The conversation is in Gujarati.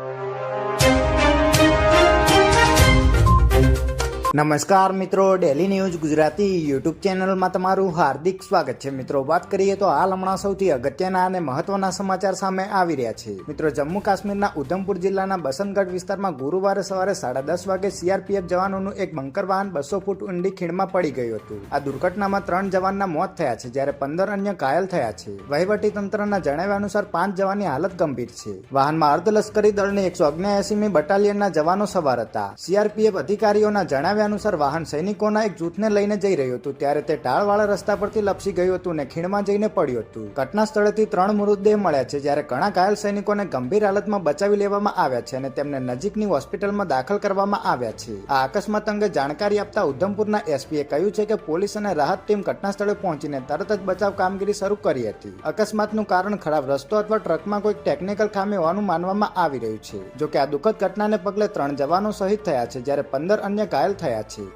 you. નમસ્કાર મિત્રો ડેલી ન્યૂઝ ગુજરાતી યુટ્યુબ ચેનલમાં તમારું હાર્દિક સ્વાગત છે. મિત્રો, વાત કરીએ તો હાલ હમણાં સૌથી અગત્યના અને મહત્વના સમાચાર સામે આવી રહ્યા છે. મિત્રો જમ્મુ કાશ્મીરના ઉધમપુર જિલ્લાના બસનગઢ વિસ્તારમાં ગુરુવારે સવારે સાડા દસ વાગે સીઆરપીએફ જવાનોનું એક બંકર વાહન બસો ફૂટ ઊંડી ખીણમાં પડી ગયું હતું. આ દુર્ઘટનામાં ત્રણ જવાનના મોત થયા છે, જ્યારે પંદર અન્ય ઘાયલ થયા છે. વહીવટી તંત્રના જણાવ્યા અનુસાર પાંચ જવાનની હાલત ગંભીર છે. વાહનમાં અર્ધલશ્કરી દળની એકસો અગ્યાસીમી બટાલિયનના જવાનો સવાર હતા. સીઆરપીએફ અધિકારીઓના જણાવ્યા અનુસાર વાહન સૈનિકોના એક જૂથને લઈને જઈ રહ્યું હતું, ત્યારે તે ઢાળવાળા રસ્તા પરથી લપસી ગયું હતું અને ખીણમાં જઈને પડ્યું હતું. ઘટના સ્થળેથી ત્રણ મૃતદેહ મળ્યા છે, જ્યારે ઘણા ઘાયલ સૈનિકોને ગંભીર હાલતમાં બચાવી લેવામાં આવ્યા છે અને તેમને નજીકની હોસ્પિટલમાં દાખલ કરવામાં આવ્યા છે. આ અકસ્માત અંગે જાણકારી આપતા ઉધમપુરના એસપીએ કહ્યું છે કે પોલીસ અને રાહત ટીમ ઘટના સ્થળે પહોંચીને તરત જ બચાવ કામગીરી શરૂ કરી હતી. અકસ્માતનું કારણ ખરાબ રસ્તો અથવા ટ્રકમાં કોઈક ટેકનિકલ ખામી હોવાનું માનવામાં આવી રહ્યું છે. જોકે આ દુઃખદ ઘટનાને પગલે ત્રણ જવાનો શહીદ થયા છે, જ્યારે પંદર અન્ય ઘાયલ થયા છે